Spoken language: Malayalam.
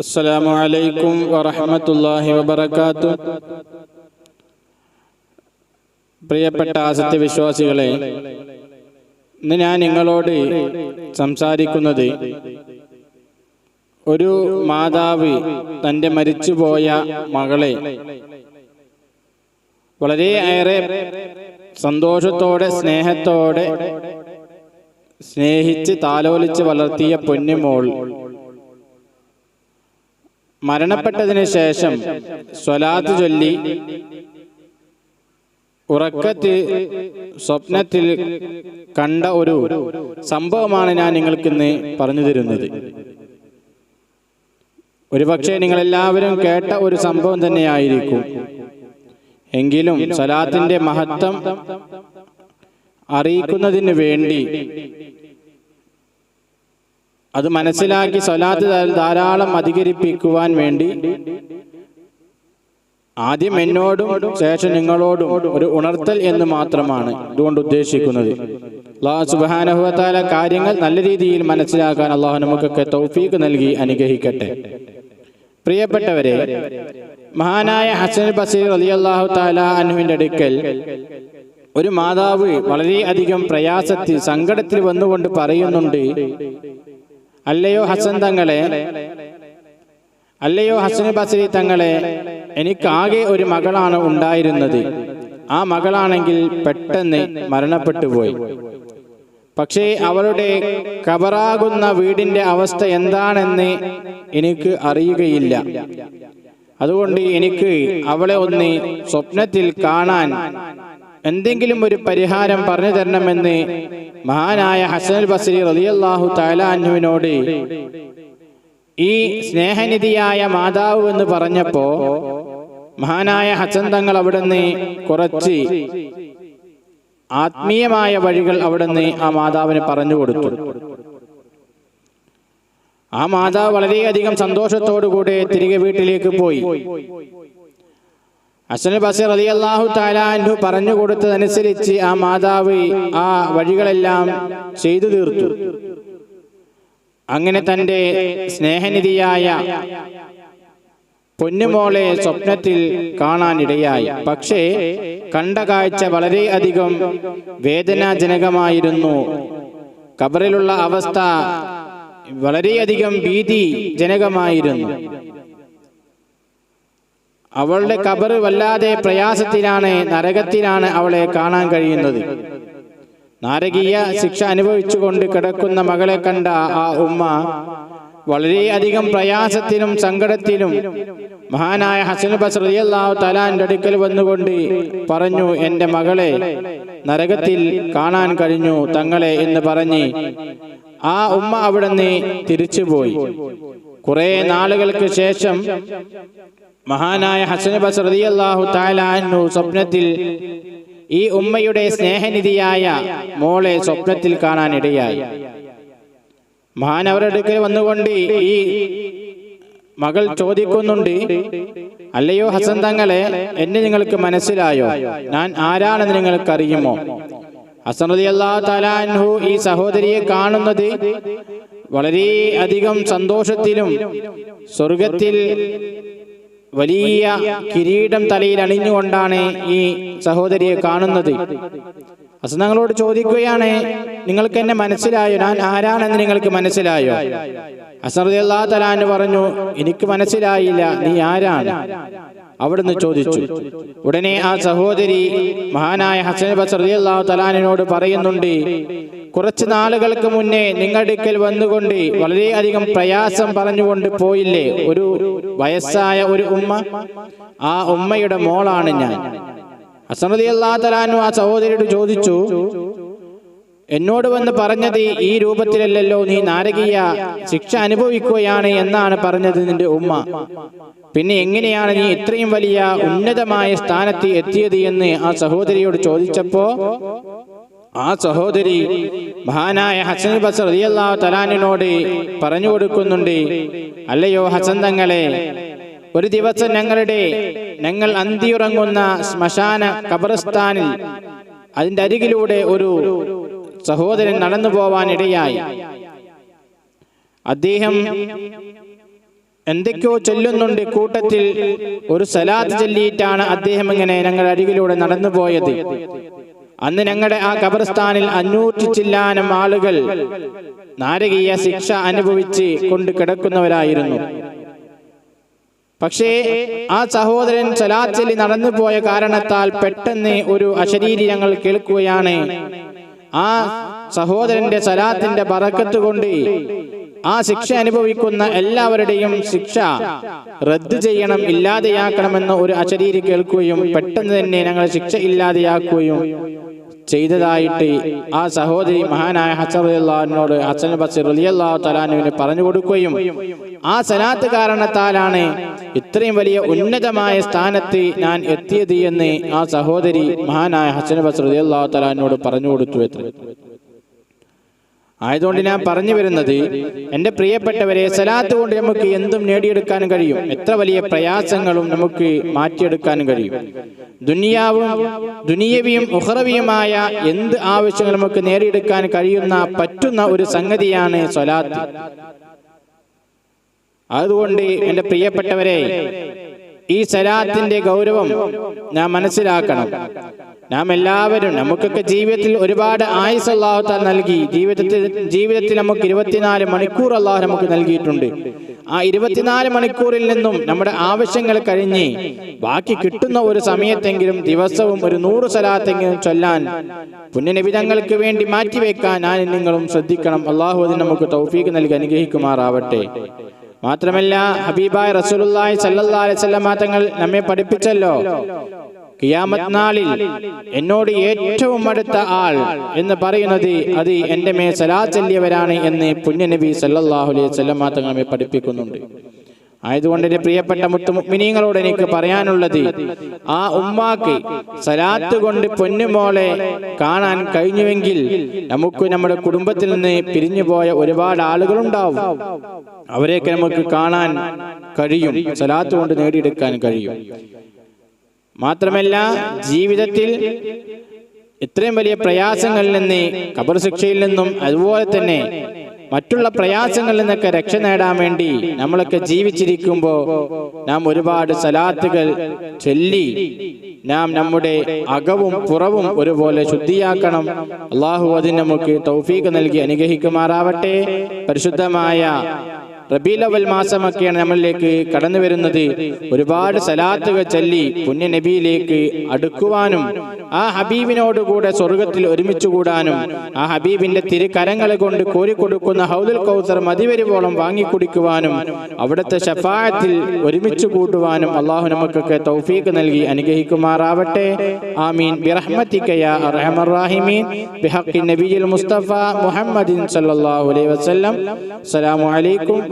السلام عليكم ورحمة الله وبركاته പ്രിയപ്പെട്ട സത്യവിശ്വാസികളെ ഇന്ന് ഞാൻ നിങ്ങളോട് സംസാരിക്കുന്നത് ഒരു മാതാവ് തൻ്റെ മരിച്ചുപോയ മകളെ വളരെയേറെ സന്തോഷത്തോടെ സ്നേഹത്തോടെ സ്നേഹിച്ച് താലോലിച്ച് വളർത്തിയ പൊന്നുമോൾ മരണപ്പെട്ടതിന് ശേഷം സ്വലാത്ത് ചൊല്ലി ഉറക്കത്തിൽ സ്വപ്നത്തിൽ കണ്ട ഒരു സംഭവമാണ് ഞാൻ നിങ്ങൾക്ക് ഇന്ന് പറഞ്ഞു തരുന്നത്. ഒരുപക്ഷെ നിങ്ങളെല്ലാവരും കേട്ട ഒരു സംഭവം തന്നെയായിരിക്കും. എങ്കിലും സ്വലാത്തിന്റെ മഹത്വം അറിയിക്കുന്നതിന് വേണ്ടി അത് മനസ്സിലാക്കി സ്വലാത്ത് ധാരാളം അധികരിപ്പിക്കുവാൻ വേണ്ടി ആദ്യം എന്നോടും ശേഷം നിങ്ങളോടും ഒരു ഉണർത്തൽ എന്ന് മാത്രമാണ് ഇതുകൊണ്ട് ഉദ്ദേശിക്കുന്നത്. അള്ളാഹു സുബാനഹുവത്താല കാര്യങ്ങൾ നല്ല രീതിയിൽ മനസ്സിലാക്കാൻ അള്ളാഹു നമുക്കൊക്കെ തൗഫീഖ് നൽകി അനുഗ്രഹിക്കട്ടെ. പ്രിയപ്പെട്ടവരെ മഹാനായ ഹസൻ ബസീർ അലി അള്ളാഹു താല അനുവിന്റെ അടുക്കൽ ഒരു മാതാവ് വളരെയധികം പ്രയാസത്തിൽ സങ്കടത്തിൽ വന്നുകൊണ്ട് പറയുന്നുണ്ട് അല്ലയോ ഹസൻ തങ്ങളെ അല്ലയോ ഹസൻ ബസരി തങ്ങളെ എനിക്കാകെ ഒരു മകളാണ് ഉണ്ടായിരുന്നത്. ആ മകളാണെങ്കിൽ പെട്ടെന്ന് മരണപ്പെട്ടു പോയി പക്ഷേ അവളുടെ കബറാകുന്ന വീടിന്റെ അവസ്ഥ എന്താണെന്ന് എനിക്ക് അറിയുകയില്ല. അതുകൊണ്ട് എനിക്ക് അവളെ ഒന്ന് സ്വപ്നത്തിൽ കാണാൻ എന്തെങ്കിലും ഒരു പരിഹാരം പറഞ്ഞു തരണമെന്ന് മഹാനായ ഹസൻ ബസരി റലിയല്ലാഹു തലാഹുവിനോട് ഈ സ്നേഹനിധിയായ മാതാവ് എന്ന് പറഞ്ഞപ്പോ മഹാനായ ഹസൻ തങ്ങൾ അവിടുന്ന് കുറച്ച് ആത്മീയമായ വഴികൾ അവിടുന്ന് ആ മാതാവിന് പറഞ്ഞു കൊടുത്തു. ആ മാതാവ് വളരെയധികം സന്തോഷത്തോടുകൂടെ തിരികെ വീട്ടിലേക്ക് പോയി. ഹസൻ ബസീർ അലി അള്ളാഹു താലാൻഹു പറഞ്ഞു കൊടുത്തതനുസരിച്ച് ആ മാതാവ് ആ വഴികളെല്ലാം ചെയ്തു തീർത്തു. അങ്ങനെ തന്റെ സ്നേഹനിധിയായ പൊന്നുമോളെ സ്വപ്നത്തിൽ കാണാനിടയായി. പക്ഷേ കണ്ട കാഴ്ച വളരെയധികം വേദനാജനകമായിരുന്നു. കബറിലുള്ള അവസ്ഥ വളരെയധികം ഭീതി ജനകമായിരുന്നു അവളുടെ കബറ് വല്ലാതെ പ്രയാസത്തിലാണ് നരകത്തിലാണ് അവളെ കാണാൻ കഴിയുന്നത്. നാരകീയ ശിക്ഷ അനുഭവിച്ചുകൊണ്ട് കിടക്കുന്ന മകളെ കണ്ട ആ ഉമ്മ വളരെയധികം പ്രയാസത്തിലും സങ്കടത്തിലും മഹാനായ ഹസൻ ബസ്രിയല്ലാവ് തലാന്റെ അടുക്കൽ വന്നുകൊണ്ട് പറഞ്ഞു എന്റെ മകളെ നരകത്തിൽ കാണാൻ കഴിഞ്ഞു തങ്ങളെ എന്ന് പറഞ്ഞ് ആ ഉമ്മ അവിടുന്ന് തിരിച്ചുപോയി. കുറെ നാളുകൾക്ക് ശേഷം മഹാനായ ഹസൻ ബസ്റിയാഹു താലാഹു സ്വപ്നത്തിൽ ഈ ഉമ്മയുടെ സ്നേഹനിധിയായ മോളെ സ്വപ്നത്തിൽ കാണാനിടയായി. മഹാൻ അവരുടെ വന്നുകൊണ്ട് ഈ മകൾ ചോദിക്കുന്നുണ്ട് അല്ലയോ ഹസൻ തങ്ങളെ എന്നെ നിങ്ങൾക്ക് മനസ്സിലായോ? ഞാൻ ആരാണെന്ന് നിങ്ങൾക്ക് അറിയുമോ ഹസൻ റതി അള്ളാഹു തലാൻഹു ഈ സഹോദരിയെ കാണുന്നത് വളരെ അധികം സന്തോഷത്തിലും സ്വർഗത്തിൽ വലിയ കിരീടം തലയിൽ അണിഞ്ഞുകൊണ്ടാണ് ഈ സഹോദരിയെ കാണുന്നത്. അസനങ്ങളോട് ചോദിക്കുകയാണ് നിങ്ങൾക്ക് എന്നെ മനസ്സിലായോ? ഞാൻ ആരാണെന്ന് നിങ്ങൾക്ക് മനസ്സിലായോ? അസറതി അള്ളാഹ് തലാന് പറഞ്ഞു എനിക്ക് മനസ്സിലായില്ല നീ ആരാണ്? അവിടുന്ന് ചോദിച്ചു. ഉടനെ ആ സഹോദരി മഹാനായ ഹസൻ ബസറതി അള്ളാഹു തലാനിനോട് പറയുന്നുണ്ട് കുറച്ച് നാളുകൾക്ക് മുന്നേ നിങ്ങളുടെ വന്നുകൊണ്ട് വളരെയധികം പ്രയാസം പറഞ്ഞുകൊണ്ട് പോയില്ലേ? ഒരു വയസ്സായ ഒരു ഉമ്മ ആ ഉമ്മയുടെ മോളാണ് ഞാൻ. ഹസനതി അള്ളാഹു തലാനു ആ സഹോദരിയോട് ചോദിച്ചു എന്നോട് വന്ന് പറഞ്ഞത് ഈ രൂപത്തിലല്ലല്ലോ നീ നാരകീയ ശിക്ഷ അനുഭവിക്കുകയാണ് എന്നാണ് പറഞ്ഞത് നിന്റെ ഉമ്മ. പിന്നെ എങ്ങനെയാണ് നീ ഇത്രയും വലിയ ഉന്നതമായ സ്ഥാനത്ത് എത്തിയത് എന്ന് ആ സഹോദരിയോട് ചോദിച്ചപ്പോ ആ സഹോദരി മഹാനായ ഹസൻ ബസർ റളിയല്ലാഹു തലാനിനോട് പറഞ്ഞു കൊടുക്കുന്നുണ്ട്. അല്ലയോ ഹസൻ തങ്ങളെ ഒരു ദിവസം ഞങ്ങളുടെ ഞങ്ങൾ അന്തിയുറങ്ങുന്ന ശ്മശാന കബറിസ്ഥാനിൽ അതിന്റെ അരികിലൂടെ ഒരു സഹോദരൻ നടന്നു പോവാനിടയായി. അദ്ദേഹം എന്തൊക്കെയോ ചൊല്ലുന്നുണ്ട്. കൂട്ടത്തിൽ ഒരു സലാത്ത് ചൊല്ലിയിട്ടാണ് അദ്ദേഹം ഇങ്ങനെ ഞങ്ങളുടെ അരികിലൂടെ നടന്നു പോയത്. അന്ന് ഞങ്ങളുടെ ആ ഖബർസ്ഥാനിൽ അഞ്ഞൂറ്റി ചില്ലാനം ആളുകൾ നാരകീയ ശിക്ഷ അനുഭവിച്ച് കൊണ്ട് കിടക്കുന്നവരായിരുന്നു. പക്ഷേ ആ സഹോദരൻ ചലാച്ചലി നടന്നു പോയ കാരണത്താൽ പെട്ടെന്ന് ഒരു അശരീരി ഞങ്ങൾ കേൾക്കുകയാണ്. ആ സഹോദരന്റെ സലാത്തിന്റെ പറക്കത്ത് കൊണ്ട് ആ ശിക്ഷ അനുഭവിക്കുന്ന എല്ലാവരുടെയും ശിക്ഷ റദ്ദ് ചെയ്യണം ഇല്ലാതെയാക്കണമെന്ന് ഒരു അശരീരി കേൾക്കുകയും പെട്ടെന്ന് തന്നെ ഞങ്ങൾ ശിക്ഷ ഇല്ലാതെയാക്കുകയും ചെയ്തതായിട്ട് ആ സഹോദരി മഹാനായ ഹസൻ അള്ളാഹിനോട് ഹസൻ ബസീർ അള്ളാഹു തലാനുവിന് പറഞ്ഞു കൊടുക്കുകയും ആ സലാത്ത് കാരണത്താലാണ് ഇത്രയും വലിയ ഉന്നതമായ സ്ഥാനത്ത് ഞാൻ എത്തിയത് എന്ന് ആ സഹോദരി മഹാനായ ഹസൻ ബസീർ അള്ളാഹു തലാനോട് പറഞ്ഞു കൊടുത്തു ആയതുകൊണ്ട് ഞാൻ പറഞ്ഞു വരുന്നത് എന്റെ പ്രിയപ്പെട്ടവരെ സലാത്ത് കൊണ്ട് നമുക്ക് എന്തും നേടിയെടുക്കാൻ കഴിയും. എത്ര വലിയ പ്രയാസങ്ങളും നമുക്ക് മാറ്റിയെടുക്കാനും കഴിയും. ദുനിയാവും ദുനിയവിയും ഉഹറവിയുമായ എന്ത് ആവശ്യങ്ങൾ നമുക്ക് നേടിയെടുക്കാൻ കഴിയുന്ന പറ്റുന്ന ഒരു സംഗതിയാണ് സ്വലാത്ത്. അതുകൊണ്ട് എന്റെ പ്രിയപ്പെട്ടവരെ ഈ സലാത്തിന്റെ ഗൗരവം നാം മനസ്സിലാക്കണം. നാം എല്ലാവരും നമുക്കൊക്കെ ജീവിതത്തിൽ ഒരുപാട് ആയുസ് അള്ളാഹു താൻ നൽകി. ജീവിതത്തിൽ ജീവിതത്തിൽ നമുക്ക് ഇരുപത്തിനാല് മണിക്കൂർ അള്ളാഹു നമുക്ക് നൽകിയിട്ടുണ്ട്. ആ ഇരുപത്തിനാല് മണിക്കൂറിൽ നിന്നും നമ്മുടെ ആവശ്യങ്ങൾ കഴിഞ്ഞ് ബാക്കി കിട്ടുന്ന ഒരു സമയത്തെങ്കിലും ദിവസവും ഒരു നൂറ് സലാത്തെങ്കിലും ചൊല്ലാൻ പുണ്യനിബിതങ്ങൾക്ക് വേണ്ടി മാറ്റിവെക്കാൻ ഞാൻ നിങ്ങളും ശ്രദ്ധിക്കണം. അള്ളാഹു അതിന് നമുക്ക് തൗഫീക്ക് നൽകി അനുഗ്രഹിക്കുമാറാവട്ടെ. മാത്രമല്ല ഹബീബായ റസൂലുള്ളാഹി സല്ലല്ലാഹു അലൈഹി വസല്ലം തങ്ങൾ നമ്മെ പഠിപ്പിച്ചല്ലോ. കിയാമത്ത് നാളിൽ എന്നോട് ഏറ്റവും അടുത്ത ആൾ എന്ന് പറയുന്നത് അത് എന്റെ മേ സലാ ചൊല്ലിയവരാണ് എന്ന് പുണ്യനബി സല്ലല്ലാഹു അലൈഹി വസല്ലം തങ്ങൾ നമ്മെ പഠിപ്പിക്കുന്നുണ്ട്. ആയതുകൊണ്ട് എന്റെ പ്രിയപ്പെട്ട മുത്തുമിനിങ്ങളോട് എനിക്ക് പറയാനുള്ളത് ആ ഉമ്മാക്ക് സലാത്ത് കൊണ്ട് പൊന്നുമോളെ കാണാൻ കഴിഞ്ഞുവെങ്കിൽ നമുക്ക് നമ്മുടെ കുടുംബത്തിൽ നിന്ന് പിരിഞ്ഞുപോയ ഒരുപാട് ആളുകളുണ്ടാവും. അവരെയൊക്കെ നമുക്ക് കാണാൻ കഴിയും സലാത്ത് കൊണ്ട് നേടിയെടുക്കാൻ കഴിയും. മാത്രമല്ല ജീവിതത്തിൽ ഇത്രയും വലിയ പ്രയാസങ്ങളിൽ നിന്ന് കബർ ശിക്ഷയിൽ നിന്നും അതുപോലെ തന്നെ മറ്റുള്ള പ്രയാസങ്ങളിൽ നിന്നൊക്കെ രക്ഷ നേടാൻ വേണ്ടി നമ്മളൊക്കെ ജീവിച്ചിരിക്കുമ്പോൾ നാം ഒരുപാട് സലാത്തുകൾ ചൊല്ലി നാം നമ്മുടെ അകവും പുറവും ഒരുപോലെ ശുദ്ധിയാക്കണം. അള്ളാഹു അതിന് നമുക്ക് തൗഫീഖ് നൽകി അനുഗ്രഹിക്കുമാറാവട്ടെ. പരിശുദ്ധമായ റബീലവൽ മാസമൊക്കെയാണ് നമ്മളിലേക്ക് കടന്നു വരുന്നത്. ഒരുപാട് സലാത്തുകൾ ചൊല്ലി പുണ്യ നബിയിലേക്ക് അടുക്കുവാനും ആ ഹബീബിനോടുകൂടെ സ്വർഗത്തിൽ ഒരുമിച്ച് കൂടാനും ആ ഹബീബിന്റെ തിരുക്കരങ്ങളെ കൊണ്ട് കോരിക്കൊടുക്കുന്ന ഹൗദുൽ കൗസർ മതിവരുവോളം വാങ്ങിക്കുടിക്കുവാനും അവിടുത്തെ ഷഫായത്തിൽ ഒരുമിച്ച് കൂട്ടുവാനും അള്ളാഹു നമുക്കൊക്കെ തൗഫീഖ് നൽകി അനുഗ്രഹിക്കുമാറാവട്ടെ. ആമീൻ. ബിറഹ്മത്തിക്കയ ബിഹഖി നബിയിൽ മുസ്തഫ മുഹമ്മദിൻ സല്ലല്ലാഹു അലൈഹി വസല്ലം. അസ്സലാമു അലൈക്കും